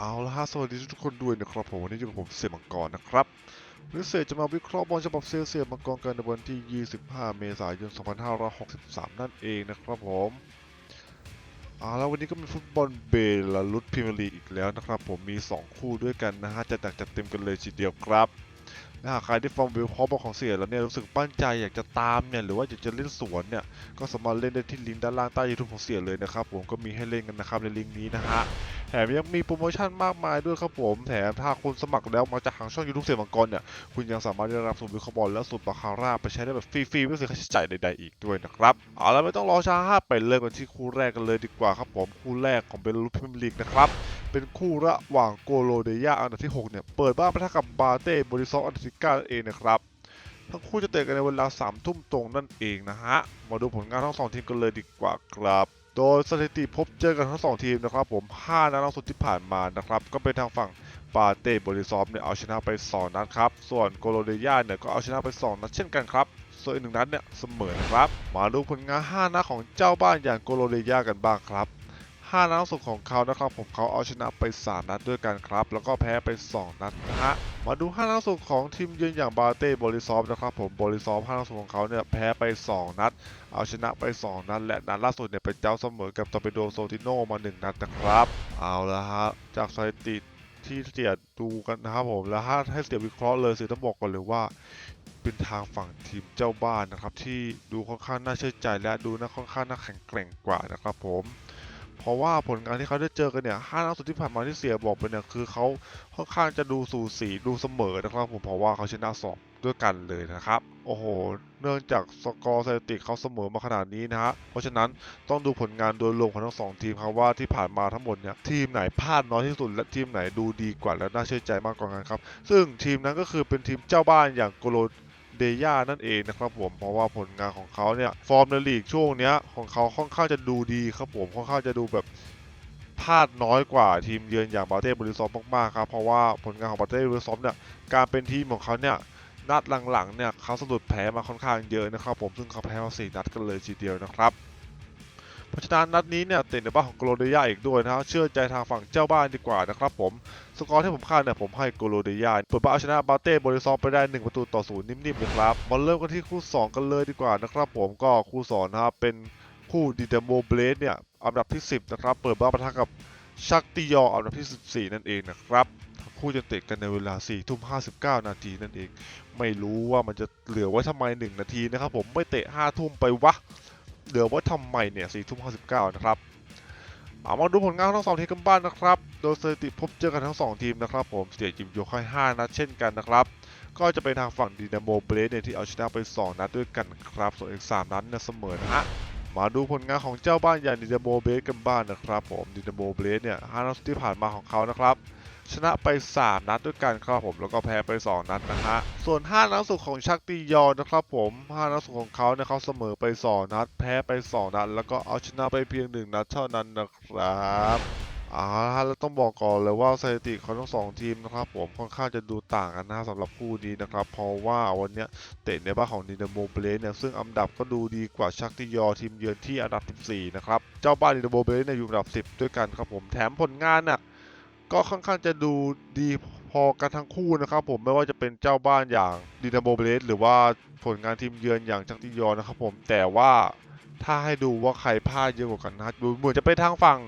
เอาละฮะสวัสดีทุกคนด้วยนะครับผมวันนี้อยู่กับผมเสี่ยมังกรนะครับวันนี้เสียจะมาวิเคราะห์บอลฉบับเซียเสียมังกรกันในวันที่ 25 เมษายน 2563 นั่นเองนะครับผมเอาแล้ววันนี้ก็มีฟุตบอลเบลารุสพรีเมียร์ลีกอีกแล้วนะครับผมมี 2 คู่ด้วยกันนะฮะจะหนักจัดเต็มกันเลยทีเดียวครับถ้าหากใครที่ฟังวิวคราะห์บอลของเสียแล้วเนี่ยรู้สึกปั้นใจอยากจะตามเนี่ยหรือว่าอยากจะเล่นสวนเนี่ยก็สามารถเล่นได้ที่ลิงก์ด้านล่างใต้ยูทูบของเสียเลยนะครับผมก็มีให้เล่นกันนะครับในลิงก์นี้นะฮะ แถมยังมีโปรโมชั่นมากมายด้วยครับผม แถมถ้าคุณสมัครแล้วมาจากทางช่อง YouTube เสียมังกรเนี่ย คุณยังสามารถได้รับสูตรวิเคราะห์บอลและสูตรบาคาร่าไปใช้ได้แบบฟรีๆไม่เสียค่าใช้จ่ายใดๆอีกด้วยนะครับ เอาละไม่ต้องรอช้าไปเริ่มกันที่คู่แรกกันเลยดีกว่าครับผม คู่แรกของเบลูพรีเมียร์ลีกนะครับเป็นคู่ระหว่างโกโลเดียอันดับที่ 6 เนี่ย เปิดบ้านปะทะกับบาเต้บริซอฟอันดับที่9เองนะครับ ทั้งคู่จะเตะกันในเวลา3ทุ่มตรงนั่นเองนะฮะ มาดูผลงานทั้งสองทีมกันเลยดีกว่าครับ โดยสถิติพบเจอกันทั้งสองทีมนะครับผม 5 นัดล่าสุดที่ผ่านมานะครับ ก็เป็นทางฝั่งปาเต้บริซอฟเนี่ยเอาชนะไป 2 นัดครับ ส่วนโกโลเดียเนี่ยก็เอาชนะไป 2 นัดเช่นกันครับ ส่วนอีกหนึ่งนัดเนี่ยเสมอนะครับ มาดูผลงาน 5 นัดของเจ้าบ้านอย่างโกโลเดียกันบ้างครับ 5 นัดล่าสุดของเขานะครับผมเขาเอาชนะไป 3 นัดด้วยกันครับ แล้วก็แพ้ไป 2 นัดนะฮะ มาดู 5 นัดล่าสุดของทีมเยือนอย่างบาเต้บริซอฟนะครับผมบริซอฟ5นัดล่าสุดของเขาเนี่ยแพ้ไป 2 นัด เอาชนะไป 2 นัด และนัดล่าสุดเนี่ยเป็นเจ้าเสมอกับตอร์ปิโดโซติโนมา 1 นัดนะครับ เอาละฮะจากสถิติที่เสียดูกันนะครับผมแล้วถ้าให้เสียวิเคราะห์เลยเสียต้องบอกก่อนเลยว่าเป็นทางฝั่งทีมเจ้าบ้านนะครับ ที่ดูค่อนข้างน่าเชื่อใจและดูน่าค่อนข้างน่าแข็งแกร่งกว่านะครับผม เพราะว่าผลงานที่เขาได้เจอกันเนี่ยห้านัดสุดที่ผ่านมาที่เสียบอกไปเนี่ยคือเขาค่อนข้างจะดูสูสีดูเสมอนะครับผมเพราะว่าเขาชนะสองด้วยกันเลยนะครับ โอ้โห เนื่องจากสกอร์สถิติเขาเสมอมาขนาดนี้นะฮะ เพราะฉะนั้นต้องดูผลงานโดยรวมของทั้งสองทีมครับว่าที่ผ่านมาทั้งหมดเนี่ยทีมไหนพลาดน้อยที่สุดและทีมไหนดูดีกว่าและน่าเชื่อใจมากกว่ากันครับ ซึ่งทีมนั้นก็คือเป็นทีมเจ้าบ้านอย่างโกโล เดย่านั่นเองนะครับผมเพราะว่าผลงานของเขาเนี่ยฟอร์มในลีกช่วงเนี้ยของเขาค่อนข้างจะดูดีครับผมค่อนข้างจะดูแบบพลาดน้อยกว่าทีมเยือนอย่างบาเต้บริซอฟมากๆครับเพราะว่าผลงานของบาเต้บริซอฟเนี่ยการเป็นทีมของเขาเนี่ยนัดหลังๆเนี่ยเขาสะดุดแพ้มาค่อนข้างเยอะนะครับผมซึ่งเขาแพ้มาสี่นัดกันเลยทีเดียวนะครับ ราะฉะนั้นนัดนี้เนี่ยเตะในบ้านของโกลเดียอีกด้วยนะครับเชื่อใจทางฝั่งเจ้าบ้านดีกว่านะครับผมสกอร์ที่ผมคาดเนี่ยผมให้โกโลเดียเปิดบ้านเอาชนะบาเต้บริซอฟไปได้ 1 ประตูต่อศูนย์นิ่มๆเลยครับมาเริ่มกันที่คู่ 2 กันเลยดีกว่านะครับผมก็คู่2นะครับเป็นคู่ดิเดโมเบลสเนี่ยอันดับที่ 10นะครับเปิดบ้านปะทะกับชักติยออันดับที่ 14 นั่นเองนะครับทั้งคู่จะเตะกันในเวลา4ทุ่ม59 นาทีนั่นเอง ไม่รู้ว่ามันจะเหลือไว้ทำไม 1 นาทีนะครับผมไม่เตะ5ทุ่มไปวะ เหลือไว้ทำไมเนี่ย4ทุ่ม59นะครับ เอามาดูผลงานทั้งสองทีมกันบ้างนะครับ โดยสถิติพบเจอกันทั้งสองทีมนะครับ ผมเสียจิมโยกให้5นัดเช่นกันนะครับ ก็จะเป็นทางฝั่งดินาโมเบรสเนี่ยที่เอาชนะไป2นัดด้วยกันครับ ส่วนอีก3นัดเนี่ยเสมอนะฮะมาดูผลงานของเจ้าบ้านอย่างดินาโมเบรสกันบ้างนะครับ ผมดินาโมเบรสเนี่ย5นัดที่ผ่านมาของเขานะครับ ชนะไป 3 นัดด้วยกันครับผมแล้วก็แพ้ไป 2 นัดนะฮะส่วน 5 นัดสุดของชักตียอนนะครับผม 5 นัดสุดของเขาเนี่ยเขาเสมอไป 2 นัด แพ้ไป 2 นัด แล้วก็เอาชนะไปเพียง 1 นัดเท่านั้นนะครับอ่าแล้วต้องบอกก่อนเลยว่าสถิติของทั้งสองทีมนะครับผมค่อนข้างจะดูต่างกันนะสำหรับคู่นี้นะครับ เพราะว่าวันนี้เตะในบ้านของดินาโมเบรสเนี่ยซึ่งอันดับก็ดูดีกว่าชักติยอทีมเยือนที่อันดับ 14 นะครับ เจ้าบ้านดินาโมเบรสเนี่ยอยู่อันดับ 10 ด้วยกันครับผมแถมผลงานน่ะ ก็ค่อนข้างจะดูดีพอกันทั้งคู่นะครับผมไม่ว่าจะเป็นเจ้าบ้านอย่างดินาโมเบรสหรือว่าผลงานทีมเยือนอย่างจังติยอนนะครับผมแต่ว่าถ้าให้ดูว่าใครพลาดเยอะกว่ากันนะดูเหมือนจะไปทางฝั่ง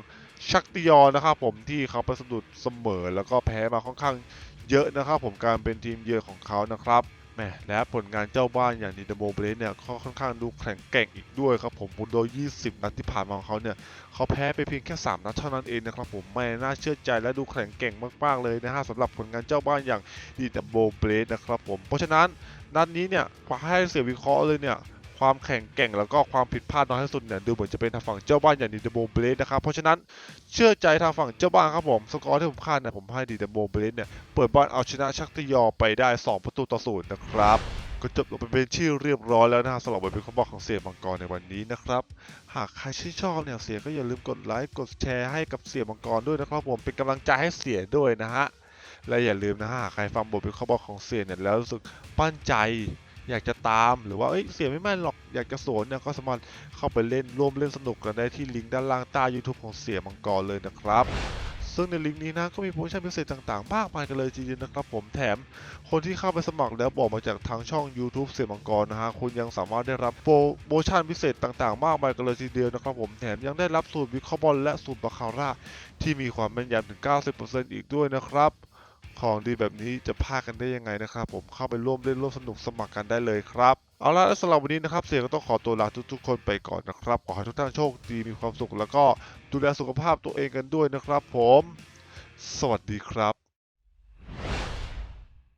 ชักติยอนนะครับผมที่เขาประสบดุดเสมอ แล้วก็แพ้มาค่อนข้างเยอะนะครับผมการเป็นทีมเยือนของเขานะครับ มและผลงานเจ้าบ้านอย่างดินาโมเบรสเนี่ยเขาค่อนข้างดูแข็งแกร่งอีกด้วยครับผมโดย 20 นัดที่ผ่านมาของเขาเนี่ยเขาแพ้ไปเพียงแค่ 3 นัดเท่านั้นเองนะครับผมไม่น่าเชื่อใจและดูแข็งแกร่งมากๆเลยนะฮะสำหรับผลงานเจ้าบ้านอย่างดีดับโบเบรสนะครับผมเพราะฉะนั้นนัดนี้เนี่ยขอให้เสือวิเคราะห์เลยเนี่ย ความแข็งแกร่งแล้วก็ความผิดพลาดน้อยที่สุดเนี่ยดูเหมือนจะเป็นทางฝั่งเจ้าบ้านอย่างดีดับโบเบรดนะครับเพราะฉะนั้นเชื่อใจทางฝั่งเจ้าบ้านครับผมสกอร์ที่ผมคาดเนี่ยผมให้ดีดับโบเบรดเนี่ยเปิดบ้านเอาชนะชักติยอไปได้ 2 ประตูต่อศูนย์นะครับก็จบลงไปเป็นที่อเรียบร้อยแล้วนะฮะสำหรับบทวิเคราะห์ของเสียมังกรในวันนี้นะครับ หากใครชื่นชอบเนี่ยเสียก็อย่าลืมกดไลค์กดแชร์ให้กับเสียมังกรด้วยนะครับผมเป็นกำลังใจให้เสียด้วยนะฮะและอย่าลืมนะฮะใครฟังบทวิเคราะห์ของเสียเนี่ยแล้วรู้สึกปั้นใจ อยากจะตามหรือว่าเอ้ยเสียไม่แม่นหรอกอยากจะสวนเนี่ยก็สามารถเข้าไปเล่นร่วมเล่นสนุกกันได้ที่ลิงก์ด้านล่างใต้ YouTube ของเสียมังกรเลยนะครับซึ่งในลิงก์นี้นะก็มีโปรโมชั่นพิเศษต่างๆ มากมายกันเลยทีเดียวนะครับผมแถม คนที่เข้าไปสมัครแล้วบอกมาจากทางช่อง YouTube เสียมังกรนะฮะคุณยังสามารถได้รับโปรโมชั่นพิเศษต่างๆ มากมายกันเลยทีเดียวนะครับผมแถมยังได้รับสูตรวิเคราะห์บอลและสูตรบาคาร่าที่มีความแม่นยำถึง 90%อีกด้วยนะครับ ของดีแบบนี้จะพลาดกันได้ยังไงนะครับ ผมเข้าไปร่วมเล่นร่วมสนุกสมัครกันได้เลยครับ เอาละและสำหรับวันนี้นะครับ เสียก็ต้องขอตัวลาทุกๆ คนไปก่อนนะครับ ขอให้ทุกท่านโชคดีมีความสุข แล้วก็ดูแลสุขภาพตัวเองกันด้วยนะครับ ผม สวัสดีครับ